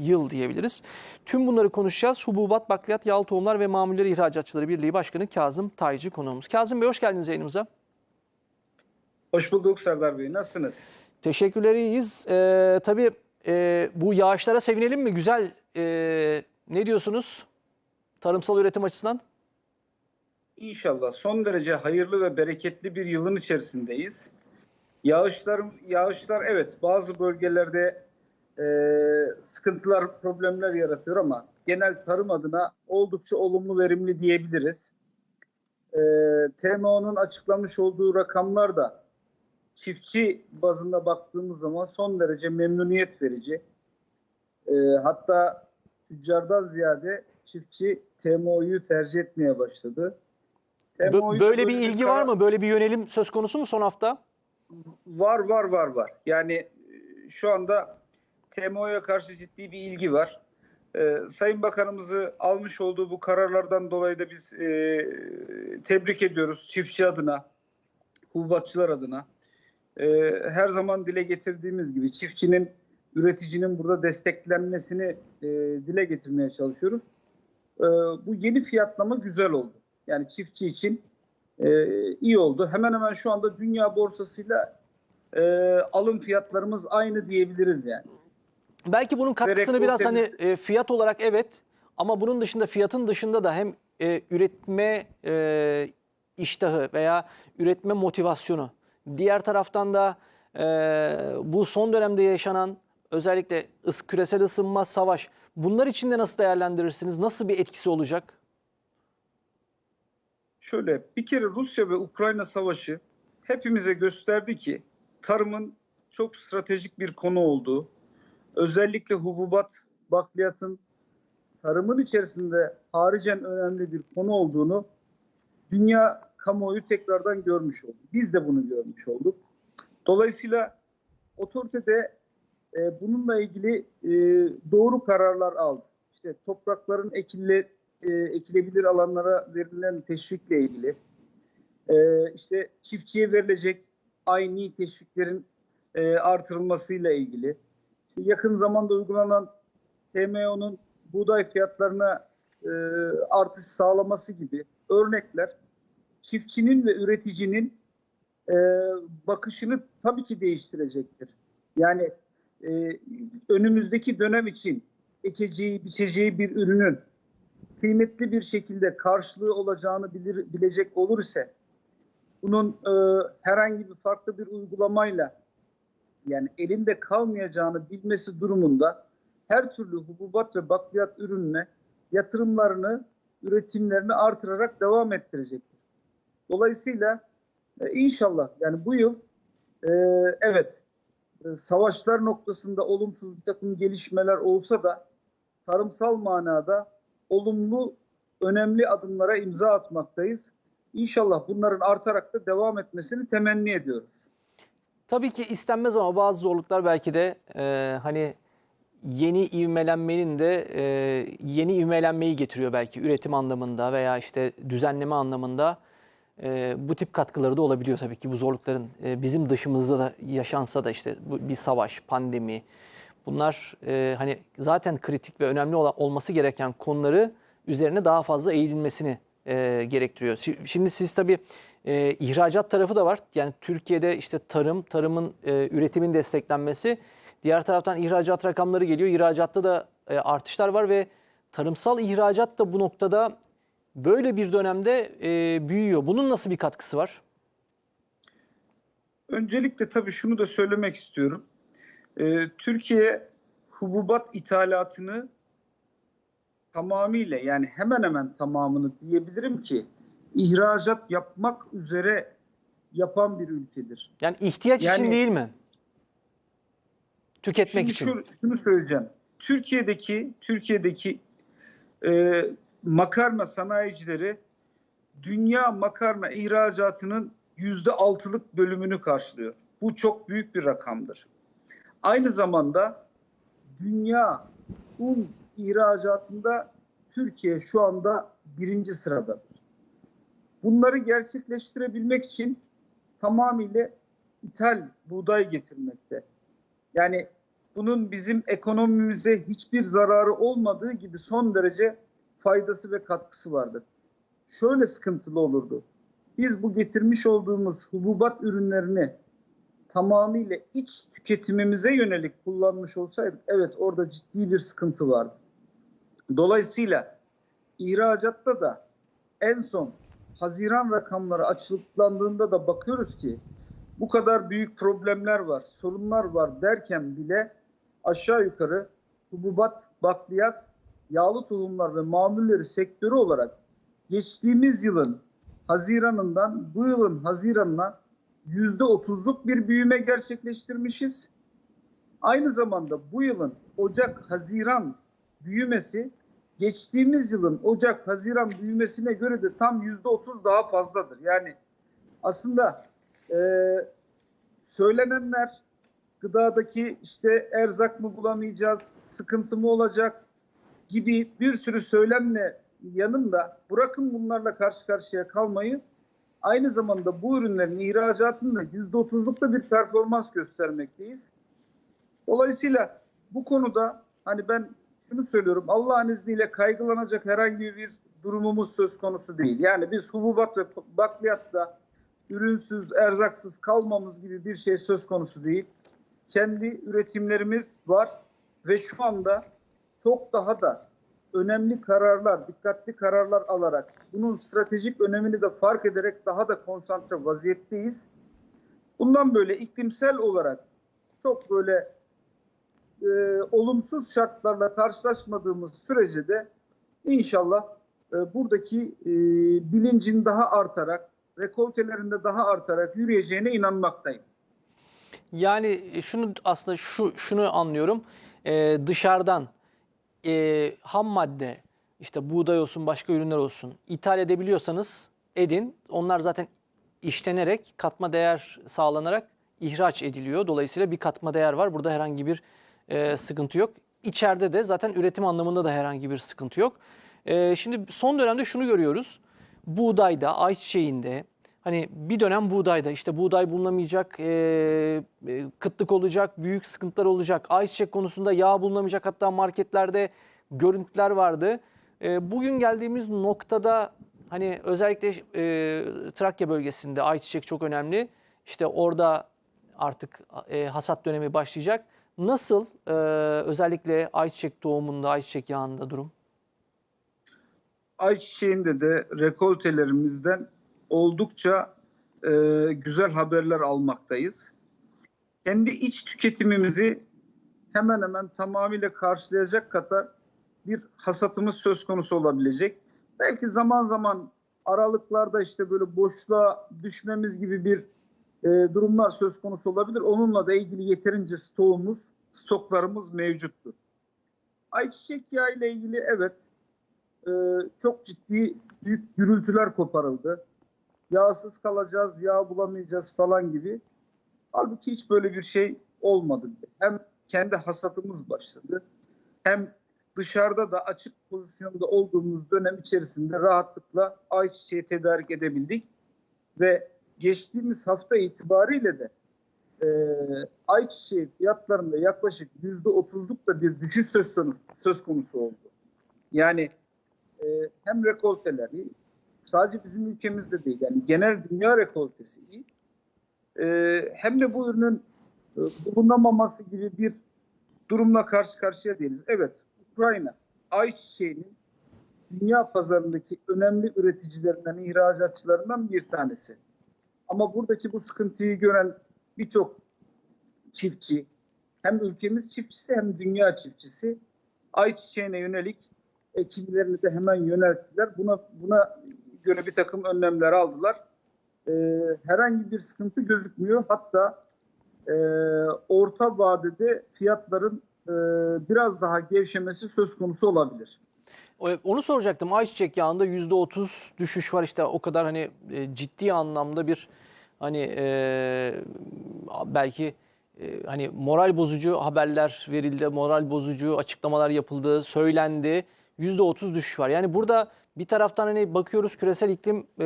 yıl diyebiliriz. Tüm bunları konuşacağız. Hububat, bakliyat, yağlı tohumlar ve mamuller ihracatçıları Birliği Başkanı Kazım Taycı konuğumuz. Kazım Bey hoş geldiniz yayınımıza. Hoş bulduk Serdar Bey. Nasılsınız? Teşekkürler iyiyiz. Ee, tabii e, bu yağışlara sevinelim mi? Güzel. Ee, ne diyorsunuz tarımsal üretim açısından? İnşallah son derece hayırlı ve bereketli bir yılın içerisindeyiz. Yağışlar, yağışlar evet bazı bölgelerde e, sıkıntılar, problemler yaratıyor ama genel tarım adına oldukça olumlu, verimli diyebiliriz. E, TMO'nun açıklamış olduğu rakamlar da çiftçi bazında baktığımız zaman son derece memnuniyet verici. E, hatta tüccardan ziyade çiftçi TMO'yu tercih etmeye başladı. TMO'yu Böyle bir ilgi var mı? Böyle bir yönelim söz konusu mu son hafta? Var var var var. Yani e, şu anda TMO'ya karşı ciddi bir ilgi var. Ee, Sayın Bakanımızı almış olduğu bu kararlardan dolayı da biz e, tebrik ediyoruz çiftçi adına, hububatçılar adına. Ee, her zaman dile getirdiğimiz gibi çiftçinin, üreticinin burada desteklenmesini e, dile getirmeye çalışıyoruz. Ee, bu yeni fiyatlama güzel oldu. Yani çiftçi için e, iyi oldu. Hemen hemen şu anda dünya borsasıyla e, alım fiyatlarımız aynı diyebiliriz yani. Belki bunun katkısını biraz hani e, fiyat olarak evet ama bunun dışında fiyatın dışında da hem e, üretme e, iştahı veya üretme motivasyonu diğer taraftan da e, bu son dönemde yaşanan özellikle ıs, küresel ısınma, savaş bunlar için de nasıl değerlendirirsiniz? Nasıl bir etkisi olacak? Şöyle bir kere Rusya ve Ukrayna savaşı hepimize gösterdi ki tarımın çok stratejik bir konu olduğu, özellikle hububat, bakliyatın tarımın içerisinde haricen önemli bir konu olduğunu dünya kamuoyu tekrardan görmüş oldu. Biz de bunu görmüş olduk. Dolayısıyla otoritede e, bununla ilgili e, doğru kararlar aldı. İşte toprakların ekille, e, ekilebilir alanlara verilen teşvikle ilgili, e, işte çiftçiye verilecek aynı teşviklerin e, artırılmasıyla ilgili, yakın zamanda uygulanan TMO'nun buğday fiyatlarına e, artış sağlaması gibi örnekler çiftçinin ve üreticinin e, bakışını tabii ki değiştirecektir. Yani e, önümüzdeki dönem için ekeceği, biçeceği bir ürünün kıymetli bir şekilde karşılığı olacağını bilir, bilecek olur ise bunun e, herhangi bir farklı bir uygulamayla yani elinde kalmayacağını bilmesi durumunda her türlü hububat ve bakliyat ürününe yatırımlarını, üretimlerini artırarak devam ettirecektir. Dolayısıyla e, inşallah yani bu yıl e, evet e, savaşlar noktasında olumsuz bir takım gelişmeler olsa da tarımsal manada olumlu, önemli adımlara imza atmaktayız. İnşallah bunların artarak da devam etmesini temenni ediyoruz. Tabii ki istenmez ama bazı zorluklar belki de e, hani yeni ivmelenmenin de e, yeni ivmelenmeyi getiriyor belki üretim anlamında veya işte düzenleme anlamında. E, bu tip katkıları da olabiliyor tabii ki bu zorlukların e, bizim dışımızda da yaşansa da işte bu, bir savaş, pandemi bunlar e, hani zaten kritik ve önemli olan, olması gereken konuları üzerine daha fazla eğilinmesini e, gerektiriyor. Şi- Şimdi siz tabii e, ihracat tarafı da var. Yani Türkiye'de işte tarım, tarımın e, üretimin desteklenmesi. Diğer taraftan ihracat rakamları geliyor. İhracatta da e, artışlar var ve tarımsal ihracat da bu noktada böyle bir dönemde e, büyüyor. Bunun nasıl bir katkısı var? Öncelikle tabii şunu da söylemek istiyorum. Ee, Türkiye hububat ithalatını tamamıyla yani hemen hemen tamamını diyebilirim ki ihracat yapmak üzere yapan bir ülkedir. Yani ihtiyaç için Yani- değil mi? Tüketmek için. Şunu, şunu söyleyeceğim. Türkiye'deki Türkiye'deki e, makarna sanayicileri dünya makarna ihracatının yüzde altılık bölümünü karşılıyor. Bu çok büyük bir rakamdır. Aynı zamanda dünya un ihracatında Türkiye şu anda birinci sıradadır. Bunları gerçekleştirebilmek için tamamıyla ithal buğday getirmekte. Yani bunun bizim ekonomimize hiçbir zararı olmadığı gibi son derece faydası ve katkısı vardır. Şöyle sıkıntılı olurdu. Biz bu getirmiş olduğumuz hububat ürünlerini tamamıyla iç tüketimimize yönelik kullanmış olsaydık evet orada ciddi bir sıkıntı vardı. Dolayısıyla ihracatta da en son Haziran rakamları açıklandığında da bakıyoruz ki bu kadar büyük problemler var, sorunlar var derken bile aşağı yukarı hububat, bakliyat, yağlı tohumlar ve mamulleri sektörü olarak geçtiğimiz yılın Haziran'ından bu yılın Haziran'ına yüzde otuzluk bir büyüme gerçekleştirmişiz. Aynı zamanda bu yılın Ocak-Haziran büyümesi geçtiğimiz yılın Ocak-Haziran büyümesine göre de tam yüzde otuz daha fazladır. Yani aslında e, söylenenler gıdadaki işte erzak mı bulamayacağız, sıkıntı mı olacak gibi bir sürü söylemle yanında bırakın bunlarla karşı karşıya kalmayı aynı zamanda bu ürünlerin ihracatında %30'lukta bir performans göstermekteyiz. Dolayısıyla bu konuda hani ben şunu söylüyorum Allah'ın izniyle kaygılanacak herhangi bir durumumuz söz konusu değil. Yani biz hububat ve bakliyatta ürünsüz, erzaksız kalmamız gibi bir şey söz konusu değil. Kendi üretimlerimiz var ve şu anda çok daha da önemli kararlar, dikkatli kararlar alarak bunun stratejik önemini de fark ederek daha da konsantre vaziyetteyiz. Bundan böyle iklimsel olarak çok böyle e, olumsuz şartlarla karşılaşmadığımız sürece de inşallah e, buradaki e, bilincin daha artarak, rekoltelerinde daha artarak yürüyeceğine inanmaktayım. Yani şunu aslında şu şunu anlıyorum. Ee, dışarıdan e, ham madde işte buğday olsun başka ürünler olsun ithal edebiliyorsanız edin. Onlar zaten işlenerek katma değer sağlanarak ihraç ediliyor. Dolayısıyla bir katma değer var. Burada herhangi bir e, sıkıntı yok. İçeride de zaten üretim anlamında da herhangi bir sıkıntı yok. E, şimdi son dönemde şunu görüyoruz. Buğdayda, ayçiçeğinde, hani bir dönem buğdayda işte buğday bulunamayacak, e, e, kıtlık olacak, büyük sıkıntılar olacak. Ayçiçek konusunda yağ bulunamayacak hatta marketlerde görüntüler vardı. E, bugün geldiğimiz noktada hani özellikle e, Trakya bölgesinde ayçiçek çok önemli. İşte orada artık e, hasat dönemi başlayacak. Nasıl e, özellikle ayçiçek tohumunda, ayçiçek yağında durum? Ayçiçeğinde de rekoltelerimizden oldukça e, güzel haberler almaktayız. Kendi iç tüketimimizi hemen hemen tamamıyla karşılayacak kadar bir hasatımız söz konusu olabilecek. Belki zaman zaman aralıklarda işte böyle boşluğa düşmemiz gibi bir e, durumlar söz konusu olabilir. Onunla da ilgili yeterince stoğumuz, stoklarımız mevcuttur. Ayçiçek yağı ile ilgili evet e, çok ciddi büyük gürültüler koparıldı. Yağsız kalacağız, yağ bulamayacağız falan gibi. Halbuki hiç böyle bir şey olmadı. Hem kendi hasatımız başladı hem dışarıda da açık pozisyonda olduğumuz dönem içerisinde rahatlıkla ayçiçeği tedarik edebildik ve geçtiğimiz hafta itibariyle de e, ayçiçeği fiyatlarında yaklaşık yüzde otuzluk da bir düşüş söz söz konusu oldu. Yani e, hem rekolteleri sadece bizim ülkemizde değil yani genel dünya rekoltesi. E, hem de bu ürünün e, bulunamaması gibi bir durumla karşı karşıya değiliz. Evet Ukrayna ayçiçeğinin dünya pazarındaki önemli üreticilerinden, ihracatçılarından bir tanesi. Ama buradaki bu sıkıntıyı gören birçok çiftçi, hem ülkemiz çiftçisi hem dünya çiftçisi ayçiçeğine yönelik ekimlerini de hemen yönelttiler. Buna buna göre bir takım önlemler aldılar. Ee, herhangi bir sıkıntı gözükmüyor. Hatta e, orta vadede fiyatların e, biraz daha gevşemesi söz konusu olabilir. Onu soracaktım. Ayçiçek yağında %30 düşüş var. İşte o kadar hani e, ciddi anlamda bir hani e, belki e, hani moral bozucu haberler verildi, moral bozucu açıklamalar yapıldı, söylendi. %30 düşüş var. Yani burada bir taraftan hani bakıyoruz küresel iklim e,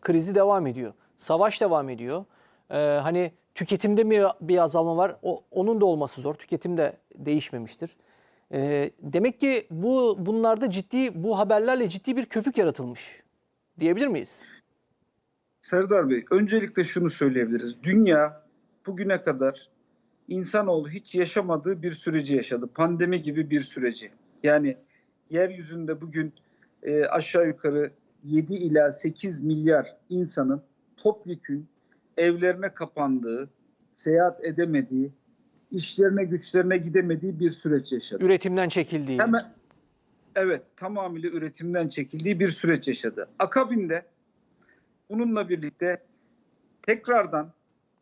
krizi devam ediyor. Savaş devam ediyor. E, hani tüketimde mi bir azalma var? O, onun da olması zor. Tüketim de değişmemiştir. Ee, demek ki bu bunlarda ciddi bu haberlerle ciddi bir köpük yaratılmış diyebilir miyiz? Serdar Bey, öncelikle şunu söyleyebiliriz. Dünya bugüne kadar insanoğlu hiç yaşamadığı bir süreci yaşadı. Pandemi gibi bir süreci. Yani yeryüzünde bugün e, aşağı yukarı 7 ila 8 milyar insanın topyekün evlerine kapandığı, seyahat edemediği, işlerine güçlerine gidemediği bir süreç yaşadı. Üretimden çekildiği. Hemen evet tamamıyla üretimden çekildiği bir süreç yaşadı. Akabinde bununla birlikte tekrardan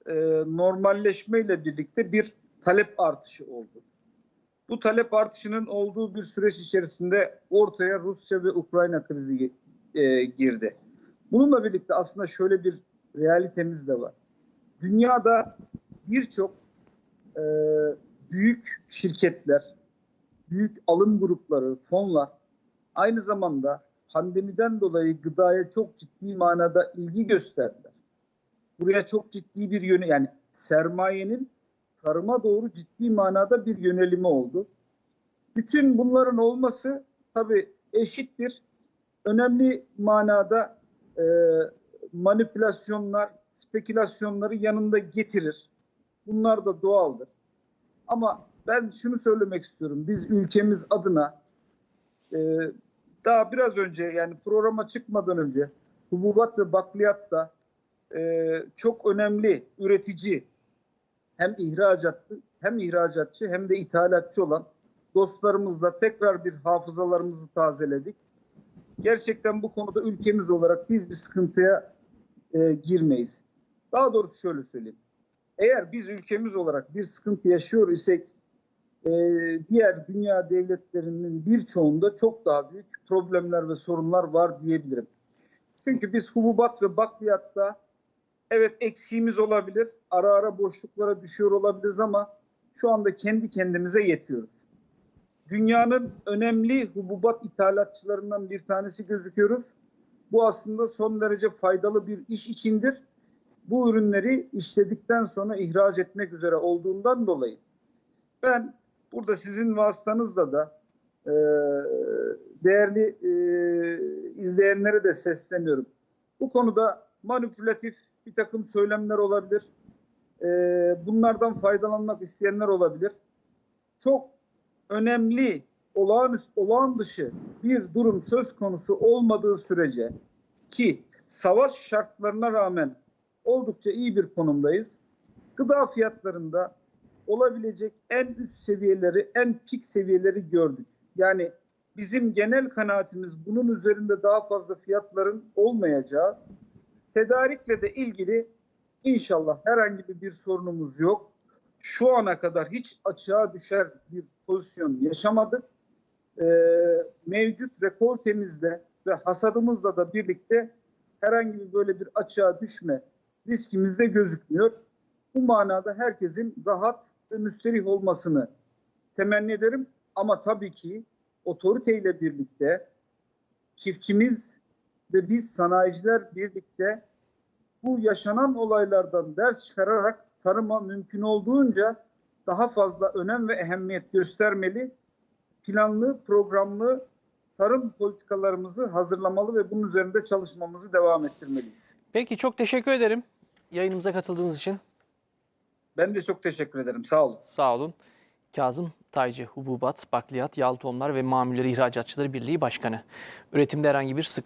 e, normalleşmeyle birlikte bir talep artışı oldu. Bu talep artışının olduğu bir süreç içerisinde ortaya Rusya ve Ukrayna krizi e, girdi. Bununla birlikte aslında şöyle bir realitemiz de var. Dünyada birçok e, büyük şirketler, büyük alım grupları, fonlar aynı zamanda pandemiden dolayı gıdaya çok ciddi manada ilgi gösterdiler. Buraya çok ciddi bir yönü yani sermayenin tarıma doğru ciddi manada bir yönelimi oldu. Bütün bunların olması tabii eşittir. Önemli manada e, manipülasyonlar, spekülasyonları yanında getirir. Bunlar da doğaldır. Ama ben şunu söylemek istiyorum. Biz ülkemiz adına e, daha biraz önce yani programa çıkmadan önce hububat ve bakliyatta e, çok önemli üretici hem ihracatçı hem ihracatçı hem de ithalatçı olan dostlarımızla tekrar bir hafızalarımızı tazeledik. Gerçekten bu konuda ülkemiz olarak biz bir sıkıntıya e, girmeyiz. Daha doğrusu şöyle söyleyeyim. Eğer biz ülkemiz olarak bir sıkıntı yaşıyor isek e, diğer dünya devletlerinin birçoğunda çok daha büyük problemler ve sorunlar var diyebilirim. Çünkü biz hububat ve bakliyatta evet eksiğimiz olabilir, ara ara boşluklara düşüyor olabiliriz ama şu anda kendi kendimize yetiyoruz. Dünyanın önemli hububat ithalatçılarından bir tanesi gözüküyoruz. Bu aslında son derece faydalı bir iş içindir bu ürünleri işledikten sonra ihraç etmek üzere olduğundan dolayı ben burada sizin vasıtanızla da e, değerli e, izleyenlere de sesleniyorum. Bu konuda manipülatif bir takım söylemler olabilir. E, bunlardan faydalanmak isteyenler olabilir. Çok önemli, olağanüstü, olağan dışı bir durum söz konusu olmadığı sürece ki savaş şartlarına rağmen oldukça iyi bir konumdayız. Gıda fiyatlarında olabilecek en üst seviyeleri, en pik seviyeleri gördük. Yani bizim genel kanaatimiz bunun üzerinde daha fazla fiyatların olmayacağı. Tedarikle de ilgili inşallah herhangi bir sorunumuz yok. Şu ana kadar hiç açığa düşer bir pozisyon yaşamadık. Ee, mevcut rekoltemizle ve hasadımızla da birlikte herhangi bir böyle bir açığa düşme riskimiz de gözükmüyor. Bu manada herkesin rahat ve müsterih olmasını temenni ederim. Ama tabii ki otoriteyle birlikte çiftçimiz ve biz sanayiciler birlikte bu yaşanan olaylardan ders çıkararak tarıma mümkün olduğunca daha fazla önem ve ehemmiyet göstermeli. Planlı, programlı tarım politikalarımızı hazırlamalı ve bunun üzerinde çalışmamızı devam ettirmeliyiz. Peki çok teşekkür ederim yayınımıza katıldığınız için. Ben de çok teşekkür ederim. Sağ olun. Sağ olun. Kazım Taycı, Hububat, Bakliyat, Yağlı Tohumlar ve Mamulleri İhracatçıları Birliği Başkanı. Üretimde herhangi bir sıkıntı